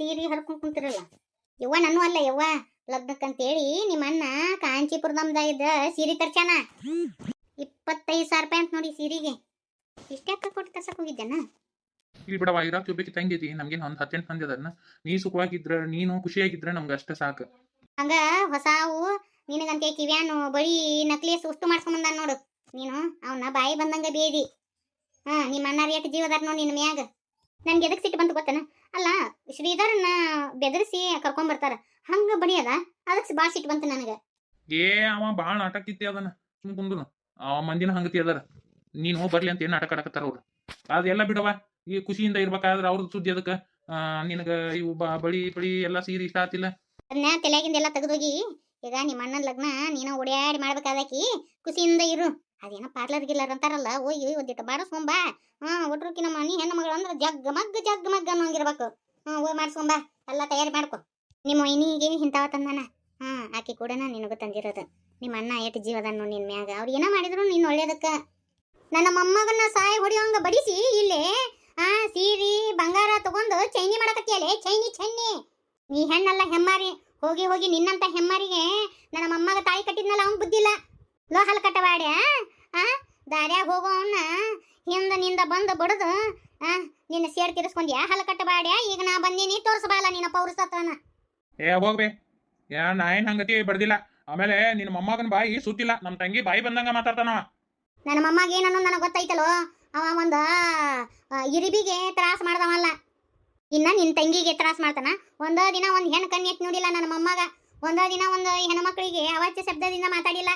ಸೀರೆ ಹರ್ಕೊಂಡ್ ಕುಂತಿರಲ್ಲ. ಯವ್ವ ನಾನು ಅಲ್ಲ ಯವ್ವ. ಲಗ್ನಕ್ಕಂತೇಳಿ ನಿಮ್ಮ ಅಣ್ಣ ಕಾಂಚೀಪುರದಮ್ದ ಇದ್ದ ಸೀರೆ ತರ್ಚಾನ ಇಪ್ಪತ್ತೈದು ಸಾವಿರ ರೂಪಾಯಿ ಅಂತ ನೋಡಿ ಸೀರೆಗೆ. ಇಷ್ಟ್ಯಾಕ ಕೊಟ್ಟು ತರ್ಸಕ್ ಹೋಗಿದ್ದೇನ? ಇಲ್ಲಿ ಬಿಡವ ಇರಾಕ್ ಒಬ್ಬಕ್ಕೆ ತಂಗಿದಿ ನಮ್ಗೇನು ಒಂದು ಹತ್ತೆಂಟು ಮಂದಿ ಅದನ್ನ ನೀ ಸುಖವಾಗಿದ್ರ ನೀನು ಖುಷಿಯಾಗಿದ್ರ ನಮ್ಗೆ ಅಷ್ಟೇ ಸಾಕು. ಹಂಗ ಹೊಸಾವು ನಿನಗಂತೆ ಕಿವ್ಯಾನು ಬಳಿ ಸುಸ್ತು ಉಷ್ಟು ಮಾಡ್ಸ್ಕೊಂಬಂದ ನೋಡು. ನೀನು ಅವನ್ನ ಬಾಯಿ ಬಂದಂಗ ಬೇದಿ. ಹಾ ನಿಮ್ಮ ಅಣ್ಣ ರೇಟ್ ಜೀವದಾರ ನೋಡಿ ನಿನ್ನ ಮ್ಯಾಗ. ನನ್ಗೆ ಎದಕ್ ಸಿಟ್ಟು ಬಂತು ಗೊತ್ತನ? ಅಲ್ಲ ಶ್ರೀಧರನ್ನ ಬೆದರಿಸಿ ಕರ್ಕೊಂಡ್ ಬರ್ತಾರ ಹಂಗ ಬಡಿಯದ ಅದಕ್ಕೆ ಭಾಳ ಸಿಟ್ಟು ಬಂತು ನನಗೆ. ಏ ಅವ ಭಾಳ ನಾಟಕ ಇತ್ತೆ ಅದನ್ನ. ಸುಮ್ ಅವ ಆ ಮಂದಿನ ಹಂಗತಿ ಅದಾರ. ನೀನು ಬರ್ಲಿ ಅಂತ ಏನ್ ನಾಟಕ ಆಡಕತ್ತಾರ ಅವ್ರು? ಅದೆಲ್ಲ ಬಿಡವ ಈ ಖುಷಿಯಿಂದ ಇರ್ಬೇಕಾದ್ರೆ ಅವ್ರದ್ದು ಸುದ್ದಿ ಅದಕ್ಕೆ. ನಿನಗ ಇವು ಬ ಬಳಿ ಬಳಿ ಎಲ್ಲ ಸೀರೆ ಇಷ್ಟ ಆತಿಲ್ಲ? ಅದನ್ನ ತಲೆಯಾಗಿಂದೆಲ್ಲ ತೆಗೆದೋಗಿ ಈಗ ನಿಮ್ಮ ಅಣ್ಣನ ಲಗ್ನ ನೀನು ಓಡ್ಯಾಡಿ ಮಾಡ್ಬೇಕಾದಕಿ ಖುಷಿಯಿಂದ ಇರು. ಅದೇನೋ ಪಾರ್ಲರ್ ಗಿಲ್ಲರ್ ಅಂತಾರಲ್ಲ ಹೋಗಿ ಒಂದಿಟ್ಟು ಬಾಡಿಸ್ಕೊಂಬಾ ಹಾ ನಮ್ಮ ಮನಿ ಹೆಣ್ಣು ಮಗಳು ಅಂದ್ರೆ ಜಗ್ ಮಗ್ ಜಗ್ ಮಗ್ ಅನ್ನೋಂಗಿರ್ಬೇಕು. ಹಾ ಹೋಗಿ ಮಾಡಿಸ್ಕೊಂಬಾ ಎಲ್ಲ ತಯಾರಿ ಮಾಡ್ಕೊ. ನಿಮ್ಮ ವೈನಿಗೆ ಇಂಥವ ತಂದಾನ? ಹಾ ಆಕಿ ಕೂಡ ನಿನಗೂ ತಂದಿರೋದು. ನಿಮ್ಮ ಅಣ್ಣ ಎಷ್ಟು ಜೀವದನ್ನು ನಿನ್ನ ಮ್ಯಾಗ. ಅವ್ರು ಏನೋ ಮಾಡಿದ್ರು ನೀನ್ ಒಳ್ಳೇದಕ್ಕ. ನನ್ನ ಮೊಮ್ಮಗನ್ನ ಸಾಯಿ ಹೊಡಿಯೋಂಗ ಬಡಿಸಿ ಇಲ್ಲೇ ಆ ಸೀರಿ, ಬಂಗಾರ ತಗೊಂಡು ಚೈನಿ ಮಾಡಕತ್ತಿಯಲ್ಲಿ ಚೈನಿ ಚೈನಿ. ನೀ ಹೆಣ್ಣಲ್ಲ ಹೆಮ್ಮಾರಿ. ಹೋಗಿ ಹೋಗಿ ನಿನ್ನಂತ ಹೆಮ್ಮಾರಿಗೆ ನನ್ನ ಮೊಮ್ಮಗ ತಾಯಿ ಕಟ್ಟಿದ್ನಲ್ಲ, ಅವ್ನ್ ಬುದ್ಧಿಲ್ಲ. ಲೋಹಲ್ ಕಟ್ಟವಾಡ್ಯ? ಆ? ದಾರ್ಯಾಗ ಹೋಗೋವನ್ನ ಹಿಂದ ನಿಂದ ಬಂದು ಬಡದು ಆ? ನಿನ್ನ ಸೇಡ್ ತಿರ್ಸ್ಕೊಂಡ್ಯಾ ಹಲ್ ಕಟ್ಟಬಾಡ್ಯ ಈಗ ನಾ ಬಂದಿನಿ ತೋರಿಸಬಾಲ ನಿನ್ನ ಪೌರಸತ್ವನ. ಏ ಹೋಗ್ಬೇ. ಯಾ ನಾ ಏನ್ ಹಂಗತಿ ಬಡ್ದಿಲ್ಲ. ಆಮೇಲೆ ನಿನ್ನ ಮೊಮ್ಮಗನ ಬಾಯಿ ಸುತ್ತಿಲ್ಲ. ನಮ್ಮ ತಂಗಿ ಬಾಯಿ ಬಂದಂಗ ಮಾತಾಡ್ತಾನವ. ನನ್ನ ಮೊಮ್ಮಗ ಏನನ್ನು ನನಗೆ ಗೊತ್ತೈತಲೋ ಅವ ಒಂದ ಇರಿಬಿಗೆ ತ್ರಾಸ ಮಾಡ್ದವಲ್ಲ. ಇನ್ನ ನಿನ್ನ ತಂಗಿಗೆ ತ್ರಾಸ ಮಾಡ್ತಾನ? ಒಂದ ದಿನ ಒಂದು ಹೆಣ್ಣು ಕಣ್ಣು ಎತ್ತಿ ನೋಡಿಲ್ಲ ನನ್ನ ಮೊಮ್ಮಗ. ಒಂದ ದಿನ ಒಂದು ಮಕ್ಕಳಿಗೆ ಅವಾಚ್ಯ ಶಬ್ದದಿಂದ ಮಾತಾಡಿಲ್ಲ.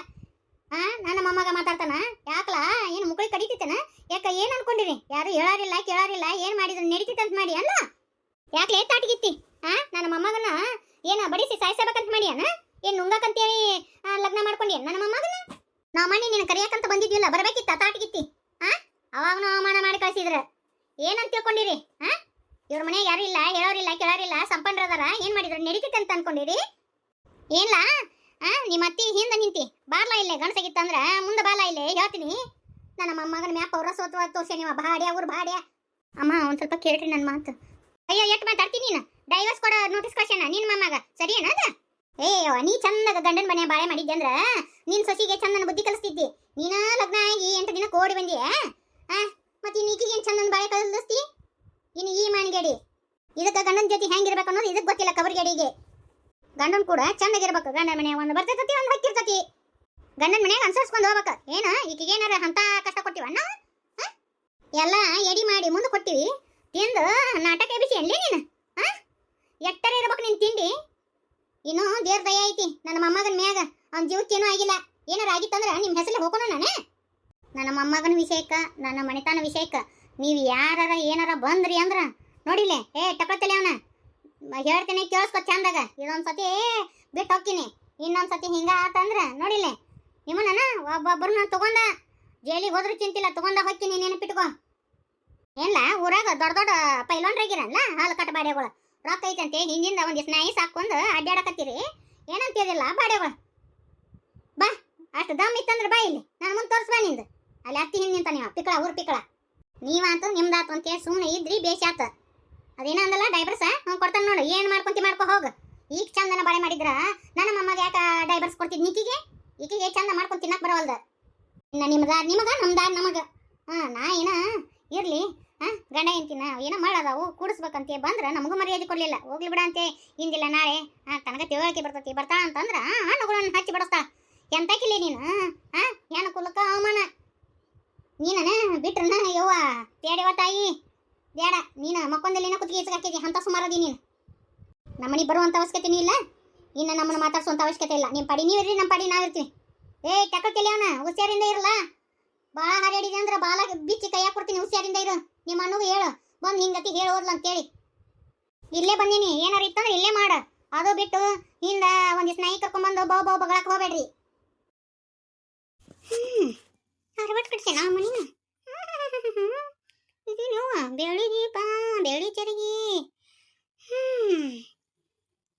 ಆ, ನನ್ನ ಮೊಮ್ಮಗ ಮಾತಾಡ್ತಾನ? ಯಾಕಲ? ಏನು ಮುಕ್ಳಿ ಕಡಿತಿತ್ತನ? ಯಾಕ ಏನ್ ಅನ್ಕೊಂಡಿರಿ? ಯಾರು ಹೇಳಾರಿಲ್ಲ, ಕೇಳಾರಿಲ್ಲ, ಏನ್ ಮಾಡಿದ್ರು? ನಡೀತಿತ್ತಂತ ಮಾಡಿ ಅಲ್ಲ? ಯಾಕೆ ತಾಟಿಗಿತ್ತಿ? ಆ, ನನ್ನ ಮೊಮ್ಮಗನ ಏನ ಬಡಿಸಿ ಸಾಯಿಸಬೇಕಂತ ಮಾಡಿ ಅನ ಏನ್ ನುಂಗಕಂತೇಳಿ ಲಗ್ನ ಮಾಡ್ಕೊಂಡಿ ನನ್ನ ಮೊಮ್ಮಗನ? ನಾ ಮನೆ ನೀನು ಕರೆಯಕಂತ ಬಂದಿದ್ವಿಲ್ಲ, ಬರಬೇಕಿತ್ತ ತಾಟಗಿತ್ತಿ? ಆ, ಅವಾಗನು ಅವಮಾನ ಮಾಡಿ ಕಳಿಸಿದ್ರ. ಏನಂತ ತಿಳ್ಕೊಂಡಿರಿ? ಆ, ಇವ್ರ ಮನೆ ಯಾರು ಇಲ್ಲ, ಹೇಳೋರಿಲ್ಲ, ಕೇಳೋರಿಲ್ಲ ಸಂಪನ್ರದಾರ ಏನ್ ಮಾಡಿದ್ರು? ನಡೀತಿತ್ತು ಅಂತ ಅನ್ಕೊಂಡಿರಿ? ಏನ್ಲಾ? ಆ, ನಿಮ್ಮ ಅತ್ತಿ ಹಿಂದೆ ನಿಂತಿ. ಬಾರ್ಲ ಇಲ್ಲೇ ಗಣಸಾಗಿತ್ತಂದ್ರ ಮುಂದೆ ಬಾಲ ಇಲ್ಲೇ ಹೇಳ್ತೀನಿ. ನನ್ನ ಮಮ್ಮಗನ ಮ್ಯಾಪ್ ಅವ್ರ ಸೋತ್ವ ತೋರ್ಸೆ ನೀವು ಭಾಡ್ಯ ಅವ್ರ ಭಾಡ್ಯ ಅಮ್ಮ, ಒಂದ್ ಸ್ವಲ್ಪ ಕೇಳ್ರಿ ನನ್ನ ಮಾತು. ಅಯ್ಯೋ, ಎಷ್ಟು ಮಾತಾಡ್ತೀನಿ ನೀನು? ಡೈವರ್ಸ್ ಕೊಡ ನೋಟಿಸ್ ಕಳ್ಸ್ಯಾನ ನಿನ್ ಮಮ್ಮಗ ಸರಿಯೇನ ಅದ? ಏ ನೀ ಚಂದಾಗ ಗಂಡನ ಮನೆ ಬಾಳೆ ಮಾಡಿದ್ದೆ ಅಂದ್ರ ನಿನ್ ಸೊಸಿಗೆ ಚಂದನ ಬುದ್ಧಿ ಕಲಿಸ್ತಿದ್ದಿ. ನೀನ ಲಗ್ನ ಆಗಿ ಎಂಟು ದಿನ ಕೋಡಿ ಬಂದಿ ಆ, ಮತ್ತೆ ನೀಕಿಗೆ ಏನ್ ಚಂದನ ಬಾಳೆ ಕಲಿಸ್ತಿ? ಇನ್ನು ಈ ಮಾನಿಗೇಡಿ ಇದಕ್ಕೆ ಗಂಡನ ಜೊತೆ ಹೆಂಗಿರ್ಬೇಕು ಅನ್ನೋದು ಇದಕ್ಕೆ ಗೊತ್ತಿಲ್ಲ ಕಬರ್ಗೇಡಿಗೆ. ಗಂಡನ್ ಕೂಡ ಚಂದಾಗಿರ್ಬೇಕು ಗಂಡನ ಮನೆ ಒಂದು ಬರ್ತೈತಿ ಒಂದು ಹಕ್ಕಿರ್ತತಿ. ಗಂಡನ ಮನೆಯಾಗ ಅನ್ಸರ್ಸ್ಕೊಂಡು ಹೋಗ್ಬೇಕು. ಏನು? ಈಕಿಗೆ ಏನಾರ ಅಂತ ಕಷ್ಟ ಕೊಟ್ಟಿವ ಅಣ್ಣ? ಎಲ್ಲ ಎಡಿ ಮಾಡಿ ಮುಂದೆ ಕೊಟ್ಟಿವಿ. ತಿಂದು ನಾಟಕ ಎಬಿಸಿ ಎಲ್ಲಿ ನೀನು? ಎಟ್ಟರ ಇರ್ಬೇಕು ನೀನು ತಿಂಡಿ? ಇನ್ನು ದೇವ್ರ ದಯ ಐತಿ. ನನ್ನ ಮೊಮ್ಮಗನ ಮ್ಯಾಗ ಅವ್ನ ಜೀವಕ್ಕೇನೂ ಆಗಿಲ್ಲ. ಏನಾರ ಆಗಿತ್ತಂದ್ರೆ ನಿಮ್ಮ ಹೆಸರಲ್ಲಿ ಹೋಗೋಣ ನಾನೇ? ನನ್ನ ಮೊಮ್ಮಗನ ವಿಷಯಕ್ಕ, ನನ್ನ ಮನೆತನ ವಿಷಯಕ್ಕ ನೀವು ಯಾರಾರ ಏನಾರ ಬಂದ್ರಿ ಅಂದ್ರ ನೋಡಿಲೆ ಏ ಟಪತ್ತಲೆ ಅವನ. ಹೇಳ್ತೀನಿ, ಕೇಳಿಸ್ಕೊ ಚಂದಾಗ. ಇದೊಂದು ಸತಿ ಬಿಟ್ಟು ಹೋಗ್ತೀನಿ. ಇನ್ನೊಂದು ಸತಿ ಹಿಂಗ ಆತಂದ್ರ ನೋಡಿಲೆ ನಿಮ್ಮನ್ನ ನಾನು ತೊಗೊಂಡ. ಜೈಲಿಗೆ ಹೋದ್ರೂ ಚಿಂತಿಲ್ಲ, ತೊಗೊಂಡ ಹೋಗ್ತೀನಿ, ನೆನಪಿಟ್ಕೋ. ಏನ್ಲ, ಊರಾಗ ದೊಡ್ಡ ದೊಡ್ಡ ಪೈಲೋನ್ರಾಗಿರಲ್ಲ ಹಾಲು ಕಟ್ಟ ಬಾಡೆಗಳು ರೊಕ್ಕ ಐತಂತೆ ಹಿಂದಿಂದ ಒಂದು ನಾಯಿ ಸಾಕೊಂಡು ಅಡ್ಡಾಡಕತ್ತೀರಿ ಏನಂತಿರಲಿಲ್ಲ ಬಾಡೆಗಳು ಬಾ, ಅಷ್ಟು ದಮ್ ಇತ್ತಂದ್ರೆ ಬಾ ಇಲ್ಲಿ. ನಾನು ಮುಂದೆ ತೋರಿಸ್ಬಾ ನಿಂದು. ಅಲ್ಲಿ ಹತ್ತಿ ಹಿಂದೆ ನಿಂತ ನೀವು, ಪಿಕ್ಕಳ ಪಿಕಳ ಪಿಕ್ಕಳ. ನೀವಾತು ನಿಮ್ದಾತು ಅಂತೇಳಿ ಸುಮ್ಮನೆ ಇದ್ರಿ, ಬೇಷಾತ. ಅದೇನ ಅಂದಲ್ಲ ಡೈವರ್ಸ್ ಹ್ಞೂ, ಕೊಡ್ತಾನೆ ನೋಡು. ಏನು ಮಾಡ್ಕೊಂತಿ ಮಾಡ್ಕೊ ಹೋಗು. ಈಗ ಚಂದನ ಬಾಳೆ ಮಾಡಿದ್ರ? ನನ್ನ ಮೊಮ್ಮಗ ಯಾಕ ಡೈವರ್ಸ್ ಕೊಡ್ತಿದ್ ನಿಕಿಗೆ? ಈಕಿಗೆ ಚಂದ ಮಾಡ್ಕೊಂಡು ತಿನ್ನಕ್ ಬರವಲ್ದ? ಇನ್ನ ನಿಮ್ದ, ನಿಮಗ, ನಮ್ದ, ನಮಗ. ಹಾ, ನಾ ಏನ? ಇರ್ಲಿ. ಹಾಂ, ಗಂಡ ಹೆಂಡ್ತಿನ, ಏನೋ ಮಾಡದಾವು? ಕೂಡಿಸ್ಬೇಕಂತೆ. ಬಂದ್ರ ನಮಗೂ ಮರ್ಯಾದೆ ಕೊಡ್ಲಿಲ್ಲ. ಹೋಗ್ಲಿ ಬಿಡ ಅಂತೆ. ಇಂದಿಲ್ಲ ನಾಳೆ. ಹಾಂ ತನಕ ತಿಳುವಳಿಕೆ ಬರ್ತೈತಿ. ಬರ್ತಾ ಅಂತಂದ್ರ ಹಣ್ಣುಗಳನ್ನ ಹಚ್ಚಿ ಬಿಡಿಸ್ತಾ. ಎಂತಕಿಲ್ಲ ನೀನು? ಹಾ ಹೆಣ್ಣು ಕುಲಕ್ಕ ಅವಮಾನ? ನೀನ ಬಿಟ್ರನ ಯವ್ವ? ತೇಡಿವ ತಾಯಿ. ಬೇಡ, ನೀನು ಮಕ್ಕೊಂದಲ್ಲಿನ ಕುತ್ತಿಗೆ ಇಸ್ಕಾಕಿದಿ ಅಂತ ಸುಮಾರದಿ ನೀನು. ನಮ್ಮನಿಗೆ ಬರುವಂಥ ಅವಶ್ಯಕತೆ ಇಲ್ಲ? ಇನ್ನು ನಮ್ಮನ್ನ ಮಾತಾಡ್ಸುವಂತ ಅವಶ್ಯಕತೆ ಇಲ್ಲ. ನಿಮ್ಮ ಪಡಿ, ನೀವಿರ್ರಿ ನಮ್ಮ ಪಡಿ, ನಾವಿರ್ತೀವಿ. ಏ ಟಕ್ಕತ್ತಿಲ್ಲ ಅವನ ಹುಷಾರಿಂದ ಇರಲ್ಲ ಭಾಳ ಹಾರಾಡಿದೆ ಅಂದ್ರೆ ಬಾಲ ಬಿಚ್ಚಿ ಕೈಯಾಗಿ ಕೊಡ್ತೀನಿ, ಹುಷಾರಿಂದ ಇರು. ನಿಮ್ಮ ಅಣ್ಣಗೂ ಹೇಳು. ಬಂದು ಹಿಂಗತಿ ಹೇಳೋರ್ಲ ಅಂತೇಳಿ ಇಲ್ಲೇ ಬಂದೀನಿ. ಏನಾರ ಇತ್ತಂದ್ರೆ ಇಲ್ಲೇ ಮಾಡ. ಅದು ಬಿಟ್ಟು ಹಿಂದ ಒಂದಿಷ್ಟು ನಾಯಿ ಕರ್ಕೊಂಬಂದು ಬಾ, ಬೋ ಬಗಳಕ್ಕೆ ಹೋಗ್ಬೇಡ್ರಿ. ಹ್ಮ್. ಅರವತ್ತು ಕಟ್ಸೆ ನಾ ಮನಿನ ಇದೇನು ಬೆಳಿ ದೀಪ ಬೆಳಿ ಚರಗಿ ಹ್ಮ್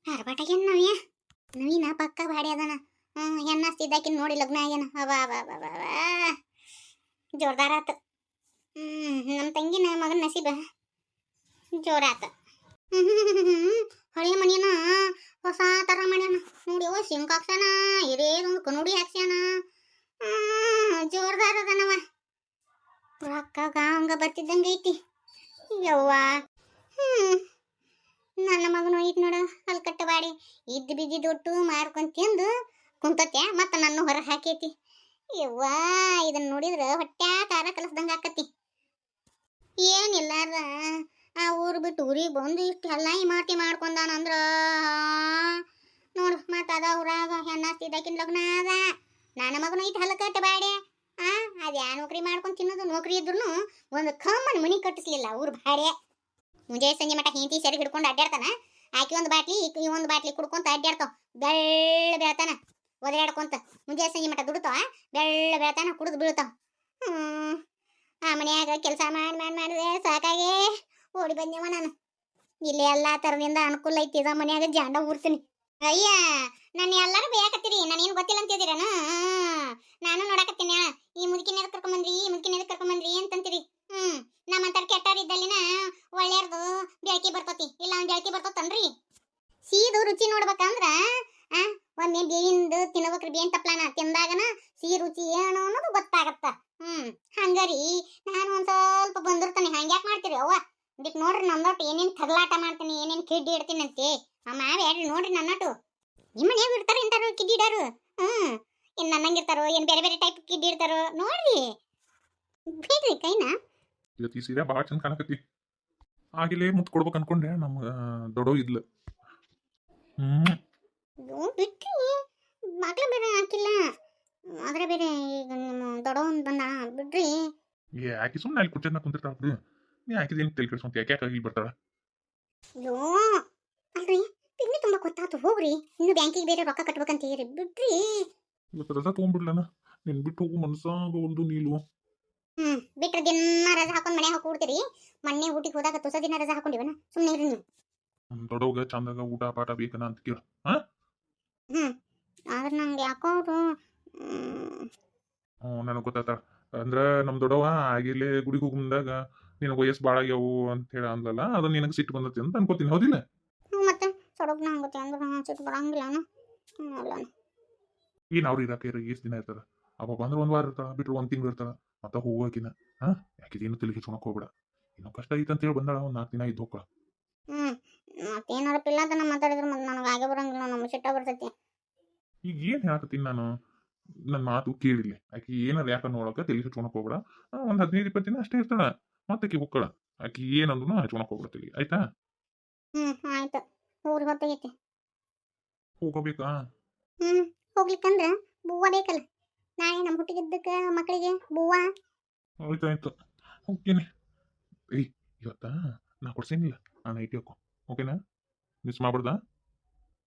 ಅರಬಾಟಾಗ್ಯಾನ ನವ್ಯ ನವೀನ ಪಕ್ಕ ಬಾಡಿ ಅದನ ಹ್ಮ್ ಹೆಣ್ಣಸ್ತಿದ್ದಾಕಿನ ನೋಡಿ ಲಗ್ನ ಆಗ್ಯಾನ ಅವ ಅವ ಅವ ಅವ ಅವ. ಜೋರ್ದಾರ ಆತ ಹ್ಮ್ ನಮ್ಮ ತಂಗಿನ ಮಗನ ನಸೀಬ ಜೋರಾತ ಹಳೆ ಮನೆಯನ ಹೊಸ ತರ ಮಾಡ್ಯಾನ ನೋಡಿ ಓ ಸಿಂಕ್ ಹಾಕ್ಸ್ಯಾನ ಒಂದು ಕನ್ನಡಿ ಹಾಕ್ಸ್ಯಾನ ಜೋರ್ದಾರ ಅದನವ ರೊಕ್ಕ ಗಾಂಗ ಬರ್ತಿದ್ದಂಗೆ ಐತಿ. ಯವ್ವ. ಹ್ಮ್. ನನ್ನ ಮಗನು ಐತಿ ನೋಡು ಅಲ್ಲಿ ಕಟ್ಟಬಾಡಿ ಇದ್ದು ಬಿದ್ದಿದ್ದು ಒಟ್ಟು ಮಾರ್ಕೊಂಡ್ ತಿಂದು ಕುಂತತ್ಯ ಮತ್ತ ನನ್ನ ಹೊರ ಹಾಕೈತಿ. ಯವ್ವ ಇದನ್ನ ನೋಡಿದ್ರೆ ಹೊಟ್ಟ್ಯಾ ಕಾರ ಕಲಸ್ದಂಗ ಆಕತಿ. ಏನಿಲ್ಲಾರ ಆ ಊರು ಬಿಟ್ಟು ಊರಿಗೆ ಬಂದು ಇಷ್ಟು ಎಲ್ಲ ಇಮಾರ್ತಿ ಮಾಡ್ಕೊಂಡಾನಂದ್ರ ನೋಡು, ಮತ್ತ ಅದ ಊರಾಗ ಹೆಣ್ಣಾಸ್ತಿದ್ದಾಕಿನ ಲಗ್ನ ಅದ. ನನ್ನ ಮಗನು ಐತಿ ಹಲ್ಲ ಕಟ್ಟಬಾಡಿ ಆ ಅದ್ಯಾ ಯಾ ನೌಕರಿ ಮಾಡ್ಕೊಂಡು ತಿನ್ನೋದು ನೌಕರಿ ಇದ್ರು ಒಂದು ಕಮ್ಮನ್ ಮನಿ ಕಟ್ಟಿಸ್ಲಿಲ್ಲ ಊರ್ ಭಾಡೆ ಮುಂಜೆ ಸಂಜೆ ಮಟ ಹಿಂತಿ ಸೆರೆ ಹಿಡ್ಕೊಂಡು ಅಡ್ಡಾಡ್ತಾನ ಆಕಿ ಒಂದು ಬಾಟ್ಲಿ ಈ ಒಂದು ಬಾಟ್ಲಿ ಕುಡ್ಕೊಂತ ಅಡ್ಡಾಡ್ತಾವ ಬೆಳ್ಳ ಬೆಳ್ತಾನ ಒದರಾಡ್ಕೊಂತ. ಮುಂಜೆ ಸಂಜೆ ಮಟ ದುಡ್ತಾವ, ಬೆಳ್ಳ ಬೆಳ್ತಾನ ಕುಡಿದು ಬೀಳ್ತಾವ. ಆ ಮನ್ಯಾಗ ಕೆಲಸ ಮಾಡಿ ಮಾಡಿ ಮಾಡಿದೆ ಸಾಕಾಗೇ. ಓಡಿ ಬಂದೇವ ನಾನು. ಇಲ್ಲಿ ಎಲ್ಲ ತರದಿಂದ ಅನುಕೂಲ ಐತಿ, ಇದ ಮನ್ಯಾಗ ಜಾಂಡ ಊರ್ತೀನಿ. ಅಯ್ಯ, ನಾನು ಎಲ್ಲರೂ ಬೇಕತ್ತೀರಿ ನಾನೇನು ಗೊತ್ತಿಲ್ಲ ಅಂತಿದ್ದೀರನ ನಾನು ನೋಡಕತ್ತೀನಿ. ಈ ಮುದುಕಿನ ಎದಕ್ಕೆ ಕರ್ಕೊಂಬಂದ್ರಿ, ಈ ಮುದುಕಿನ ಎದಕ್ಕೆ ಕರ್ಕೊಂಬಂದ್ರಿ ಅಂತಂತೀರಿ. ಅಂತ ಕೆಟ್ಟಾರ ಇದ್ದಲ್ಲಿನ ಒಳ್ಳೆಯರ್ದು ಬೆಳಕಿ ಬರ್ತತಿ. ಇಲ್ಲ, ಅವ್ನು ಬೆಳಕಿ ಬರ್ತತನ್ರಿ. ಸೀದು ರುಚಿ ನೋಡ್ಬೇಕಂದ್ರ ಆ, ಒಮ್ಮೆ ಬೇವಿಂದು ತಿನ್ಬೇಕ್ರಿ ಬೇನ್ ತಪ್ಲಾನ ತಿಂದಾಗನ ಸಿಹಿ ರುಚಿ ಏನು ಅನ್ನೋದು ಗೊತ್ತಾಗತ್ತ. Hmm, hungry. ನಾನು ಒಂದ್ ಸ್ವಲ್ಪ ಬಂದಿರ್ತಾನೆ. ಹಂಗ್ಯಾಕ್ ಮಾಡ್ತೀರಿ ಅವ್ವ? ಇದಕ್ ನೋಡ್ರಿ ನಮ್ದೊಟ್ಟು ಏನೇನು ತಗಲಾಟ ಮಾಡ್ತೀನಿ ಏನೇನು ಕಿಡ್ಡಿ ಇಡ್ತೀನಿ ಅಂತೆ. ಆ ಮಾವ್ಯಾಡ್ರಿ ನೋಡ್ರಿ ನನ್ನೊಟ್ಟು. ನಿಮ್ಮ ಹೇಗೆ ಇಡ್ತಾರೆ ಇಂತಾರು ಕಿಡ್ಡಿ ಇಡಾರು. ಹ್ಮ್. ಏನು ನನ್ನಂಗಿರ್ತಾರೋ ಏನು ಬೇರೆ ಬೇರೆ ಟೈಪ್ ಕಿಡ್ಡಿ ಇಡ್ತಾರೋ ನೋಡ್ರಿ. ಬೇಡ್ರಿ ಕೈನ. ಇವತ್ತು ಈ ಸೀರೆ ಭಾಳ ಚಂದ ಕಾಣಕತ್ತಿ. ಆಗಿಲೇ ಮುತ್ತು ಕೊಡ್ಬೇಕು ಅನ್ಕೊಂಡೆ ನಮ್ಗೆ ದೊಡ್ಡೋ ಇದ್ಲು. ಹ್ಮ್. ಬಿಟ್ಟು ಬಾಗ್ಲ ಬೇರೆ ಹಾಕಿಲ್ಲ. ಆದ್ರೆ ಬೇರೆ ಈಗ ನಿಮ್ಮ ದೊಡ್ಡವನ್ ಬಂದ ಬಿಡ್ರಿ. ಏ ಆಕಿ ಸುಮ್ಮನೆ ಅಲ್ಲಿ ಕುರ್ಚನ್ನ ಕುಂತಿರ್ತಾಳ ಬಿಡು. ನೀ ಆಕಿದೇನು ತಲೆ ಕೆಡ್ಸ್ಕೊಂತ ಯಾಕೆ ಯಾಕೆ ಇಲ್ಲಿ ಬರ್ತಾಳ ಅಯ್ಯೋ ಅಲ್ರಿ ಪಿಗ್ನಿ ತುಂಬಾ ಗೊತ್ತಾತು ಹೋಗ್ರಿ ಇನ್ನು ಬ್ಯಾಂಕಿಗೆ ಬೇರೆ ರೊಕ್ಕ ಕಟ್ಬೇಕಂತೀರಿ ಬಿಡ್ರಿ ಇವತ್ತು ರಜಾ ತೊಗೊಂಡ್ಬಿಡ್ಲನ ನಿನ್ ಬಿಟ್ಟು ಹೋಗು ಒಂದು ನೀಲು ಹ್ಮ್ ಬಿಟ್ರೆ ದಿನ ರಜಾ ಹಾಕೊಂಡ್ ಮನೆ ಹೋಗ್ಬಿಡ್ತೀರಿ ಮೊನ್ನೆ ಊಟಿಗೆ ಹೋದಾಗ ತುಸ ದಿನ ರಜಾ ಹಾಕೊಂಡಿವನ ಸುಮ್ಮನೆ ಇರಿ ನೀವು ದೊಡ್ಡವಾಗ ಚಂದಾಗ ಊಟ ಪಾಠ ಬೇಕನ ಅಂತ ಕೇಳ ಹ್ಮ್ ಆದ್ರೆ ನಂಗೆ ಯಾಕೋ ಅವರು ಹ್ಞೂ ನನಗೆ ಗೊತ್ತಾತ ಅಂದ್ರ ನಮ್ ದೊಡ್ಡವ ಆಗಿಲೇ ಗುಡಿಗೆ ಹೋಗಿ ಮುಂದಾಗ ನಿನಗೆ ವಯಸ್ಸು ಭಾಳ ಆಗ್ಯಾವು ಅಂತ ಹೇಳಿ ಅಂದಲ್ಲ ಅದು ನಿನಗೆ ಸಿಟ್ಟು ಬಂದತಿ ಅಂತ ಅನ್ಕೋತೀನಿ ಹೌದಿಲ್ಲ? ಮತ್ತೆ ಸೊಡಗ್ನ ಹಂಗತ್ತೆ ಅಂದ್ರೆ ಸಿಟ್ಟು ಬರಂಗಿಲ್ಲ ಏನು ಅವ್ರು ಇರಾಕ ಎಷ್ಟು ದಿನ ಇರ್ತಾರ? ಅವ ಬಂದ್ರೆ ಒಂದ್ ವಾರ ಇರ್ತಾರ ಬಿಟ್ರು ಒಂದ್ ತಿಂಗಳು ಇರ್ತಾಳ ಮತ್ತೆ ಹೋಗಾಕಿನ ಹಾ? ಯಾಕಿದೇನು ತಿಳಿಗೆ ಸುಣಕ್ ಹೋಗ್ಬೇಡ. ಇನ್ನೂ ಕಷ್ಟ ಐತೆ ಅಂತ ಹೇಳಿ ಬಂದಾಳ ಒಂದು ನಾಲ್ಕು ದಿನ ಇದ್ದು ಹೋಗ್ಕೊಳ. ಹ್ಮ್ ಅಂತ ನಾನು ಮಾತಾಡಿದ್ರೆ ಮತ್ತೆ ನನಗೆ ಆಗೇ ಬರಂಗಿಲ್ಲ ನಮ್ಮ ಸಿಟ್ಟ ಬರ್ತೈತಿ. ಈಗ ಏನು ಹೇಳಕತ್ತೀನಿ ನಾನು? ನನ್ನ ಮಾತು ಕೇಳಿಲ್ಲ. ಆಕೆ ಏನಾರ ಯಾಕೆ ನೋಡಕ ತಿಳಿಸಿ ಹಚ್ಕೊಳಕ್ ಹೋಗ್ಬೇಡ. ಒಂದು ಒಂದ್ ಹದಿನೈದು ಇಪ್ಪತ್ತು ದಿನ ಅಷ್ಟೇ ಇರ್ತಾಳ. ಮತ್ತೆ ಆಕಿ ಹೋಗ್ಕಳ ಆಕಿ ಏನಂದ್ರು ಹಚ್ಕೊಳಕ್ ಹೋಗ್ಬಿಡ್ತೀವಿ ಆಯ್ತಾ? ಹ್ಮ್ ಆಯ್ತು. ಊರಿಗೆ ಹೊತ್ತಾಗೈತಿ ಹೋಗಬೇಕಾ? ಹ್ಮ್ ಹೋಗ್ಲಿಕ್ಕಂದ್ರ ಬೂವ ಬೇಕಲ್ಲ. ನಾಳೆ ನಮ್ಮ ಹುಟ್ಟಿಗಿದ್ದಕ್ಕ ಮಕ್ಕಳಿಗೆ ಬೂವ. ಆಯ್ತಾಯ್ತು ಹೋಗ್ತೀನಿ. ಏಯ್ ಇವತ್ತ? ನಾ ಕೊಡ್ಸೇನಿಲ್ಲ. ನಾನು ಐಟಿ ಹಾಕೋ ಓಕೆನಾ ಮಿಸ್ ಮಾಡ್ಬಾರ್ದಾ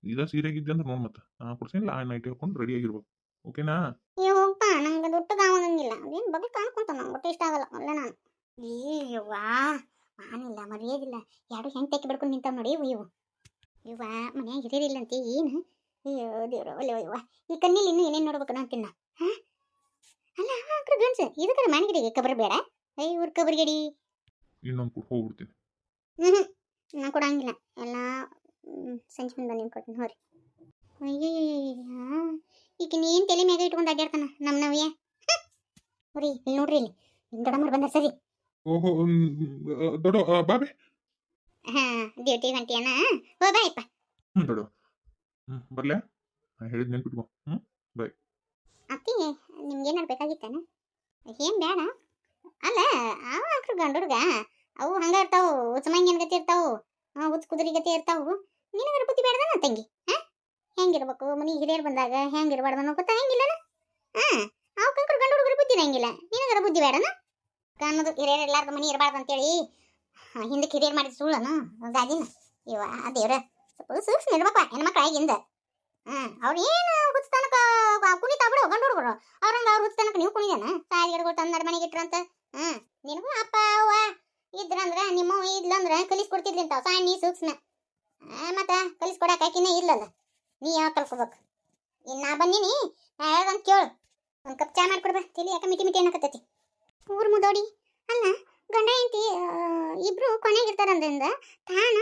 ಇದ ಸೀರೆಗಿದ್ದೆ ಅಂದ್ರೆ ನೋಡ್ ಮತ್ತೆ. ನಾ ಕೊಡ್ಸೇನಿಲ್ಲ. ಆ ನೈಟಿ ಹಾಕೊಂಡು ರೆಡಿ ಆಗಿರ್ಬೇಕು. ಓಕೆನಾ ಏ ಹೋಗ್ಪ? ನಂಗೆ ದುಡ್ಡು ಕಾವಂಗಿಲ್ಲ ಅದೇನು ಬಗ್ಗೆ ಕಾಣ್ಕೊಂತ ನಂಗೆ ಒಟ್ಟು ಇಷ್ಟ ಆಗಲ್ಲ. ಅಲ್ಲ ನಾನು. ಏವ್ವಾ ನಾನಿಲ್ಲ ಮರ್ಯಾದಿಲ್ಲ. ಯಾರು ಹೆಂಗೆ ತೆಕ್ಕಿ ಬಿಡ್ಕೊಂಡು ನಿಂತಾವ ನೋಡಿ ಇವು ಇವು. ಮನ್ಯಾಗ ಇರೋದಿಲ್ಲ ಅಂತ ಏನು? ಅಯ್ಯೋ ದೇವ್ರ ಒಲೆ ಇವ ಈ ಕಣ್ಣಿಲಿ ಇನ್ನೂ ಏನೇನು ನೋಡ್ಬೇಕು ಅಂತೀನಿ ನಾ ಹಾ? ಅಲ್ಲ ಹಾಕ್ರ ಗಂಡ್ಸ ಇದಕ್ಕೆ ಮನೆಗಿಡಿಗೆ ಕಬರ್ ಬೇಡ? ಐ ಇವ್ರ ಕಬರ್ಗಡಿ ಇನ್ನೊಂದು ಕೊಟ್ಟು ಹೋಗ್ಬಿಡ್ತೀನಿ. ಹ್ಞೂ ನಾ ಕೊಡಂಗಿಲ್ಲ. ಎಲ್ಲ ಸಂಜೆ ಮುಂದೆ ನೀವು ಕೊಡ್ತೀನಿ ಹೋರಿ. ಅಯ್ಯಯ್ಯ ಈಗ ನೀನು ತಲೆ ಮ್ಯಾಗ ಇಟ್ಕೊಂಡು ಅಡ್ಡಾಡ್ತಾನ ನಮ್ಮ ನವ್ಯ ಇಲ್ಲಿ ನೋಡ್ರಿ ಇಲ್ಲಿ ನಿಮ್ಮ ದೊಡ್ಡಮ್ಮರು ಬಂದ ಸರಿ ಓಹೋ ದೊಡ್ಡ ಬಾಬೆ? ಹಾ ಡ್ಯೂಟಿ ಹೊಂಟಿಯನ? ಹೋ ಬಾಯಪ್ಪ ಹ್ಞೂ ದೊಡ್ಡ. ಹ್ಞೂ ಬರ್ಲ್ಯಾ ನಾ ಹೇಳಿದ್ ನೆನ್ಪಿಟ್ಕೊ. ಹ್ಞೂ ಅತ್ತಿ ನಿಮ್ಗೇನಾರು ಬೇಕಾಗಿತ್ತಾನ? ಏನ್ ಬೇಡ ಅಲ್ಲ ಅವ ಹಾಕ್ರು ಗಂಡುಡ್ಗ ಅವು ಹಂಗ ಇರ್ತಾವು ಉಚ್ಚಮಂಗಿನ ಗತಿ ಇರ್ತಾವು ಉಚ್ಚ ಕುದುರೆ ಗತಿ ಇರ್ತಾವು. ನಿನಗರ ಬುದ್ಧಿ ಬೇಡದನ ತಂಗಿ ಹಾ? ಹೆಂಗಿರ್ಬೇಕು? ಮನಿ ಹಿರಿಯರು ಬಂದಾಗ ಹೆಂಗಿರ್ಬಾರ್ದನೋ ಗೊತ್ತಾ? ಹೆಂಗಿಲ್ಲನ? ಹಾ ಅವ್ಕಂಕ್ರು ಗಂಡು ಹುಡುಗರು ಬುದ್ಧಿ ಇರಂಗಿಲ್ಲ. ನಿನಗರ ಬುದ್ಧಿ ಬೇಡನ ಅನ್ನೋದು ಹಿರಿಯರು ಇರ್ಲಾರ್ದ ಮನಿ ಇರಬಾರ್ದು ಅಂತೇಳಿ. ಹಿಂದಕ್ಕೆ ಹಿರಿಯರು ಮಾಡಿದ ಸುಳ್ಳನು? ಗಾದಿನ ಇವ ದೇವ್ರ. ಸ್ವಲ್ಪ ಸೂಕ್ಷ್ಮ ಇರ್ಬೇಕಪ್ಪ ಹೆಣ್ಮಕ್ಳು ಆಗಿಂದ ಹ್ಮ್ ಅವ್ರು ಏನು ಹುಚ್ಚತನಕ ಕುಣಿತಾ ಬಿಡು ಗಂಡು ಹುಡುಗರು? ಅವ್ರಂಗ ಅವ್ರ ಹುಚ್ಚತನಕ ನೀವು ಕುಣಿದೇನ? ಸಾಯಿಗಳು ತಂದು ಮನೆಗೆ ಇಟ್ರಂತ? ಹ್ಮ್ ನಿನಗೂ ಅಪ್ಪ, ಅವ್ವ ಇದ್ರಂದ್ರ, ನಿಮ್ಮ ಇದ್ಲಂದ್ರ ಕಲಿಸ್ಕೊಡ್ತಿದ್ಲಿ ಅಂತ ಸಾಯಿ ಸೂಕ್ಷ್ಮ. ಮತ್ತ ಕಲಿಸ್ಕೊಡಕ್ ಆಕಿನೇ ಇಲ್ಲಲ್ಲ ನೀ ಯಾವ ಕಲ್ಕೋಬೇಕು? ಇನ್ನ ನಾ ಬಂದೀನಿ. ನಾ ಹೇಳ್ದಂತ ಕೇಳು. ಒಂದ್ ಕಪ್ ಚಾ ಮಾಡ್ಕೊಡ್ಬ. ತಿಳಿ ಯಾಕೆ ಮಿಟಿ ಮಿಟಿ ಅನ್ನಕತ್ತೈತಿ? ಊರ್ ಮುದೋಡಿ. ಅಲ್ಲ, ಗಂಡ ಹೆಂಡತಿ ಇಬ್ರು ಕೊನೆಗಿರ್ತಾರಂದ್ರಿಂದ ತಾನ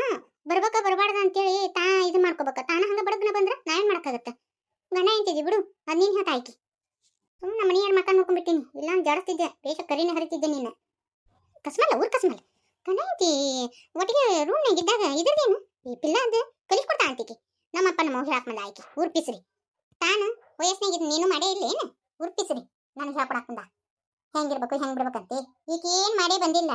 ಬರ್ಬೇಕ ಬರಬಾರ್ದ ಅಂತೇಳಿ ತಾ ಇದು ಮಾಡ್ಕೋಬೇಕ. ತಾನ ಹಂಗ ಬಡಗ್ನ ಬಂದ್ರ ನಾ ಏನ್ ಮಾಡಕ್ಕಾಗತ್ತ? ಗಂಡ ಹೆಂಡತಿ ಬಿಡು, ಅದ್ ನೀನ್ ಹೇಳ್ತಾ ಆಯ್ಕಿ ಸುಮ್ಮನೆ ಮನಿ ಮಕ್ಕಾ ಮಕ್ಕ ನೋಡ್ಕೊಂಡ್ಬಿಟ್ಟಿನಿ ಇಲ್ಲ ಜಾಡಿಸ್ತಿದ್ದೆ, ಬೇಷ ಕರಿನ ಹರಿತಿದ್ದೆ ನೀನು. ಕಸ್ಮಲ್ಲ, ಊರ್ ಕಸ್ಮಲ್ಲ. ಗಂಡ ಹೆಂಡತಿ, ಒಟ್ಟಿಗೆ ರೂಮ್ನಾಗ ಇದ್ದಾಗ ಇದ್ರದೇನು? ಈ ಪಿಲ್ಲ ಅದು ಕಲಿಸ್ಕೊಡ್ತಾ ಅಂತಿಕಿ. ನಮ್ಮಪ್ಪ ನಮ್ಮ ಹೇಳಕ್ ಬಂದ ಆಯ್ಕಿ ಊರ್ ಪಿಸ್ರಿ ತಾನು ವಯಸ್ಸಿನಾಗಿದ್ದು ನೀನು ಮಾಡೇ ಇಲ್ಲ ಏನು? ಊರ್ ಪಿಸ್ರಿ ನನಗೆ ಹೇಳ್ಕೊಡಕ್ ಬಂದ. ಹೆಂಗಿರ್ಬೇಕು ಹೆಂಗ್ ಬಿಡ್ಬೇಕಂತಿ? ಈಗ ಏನ್ ಮಾಡೇ ಬಂದಿಲ್ಲ.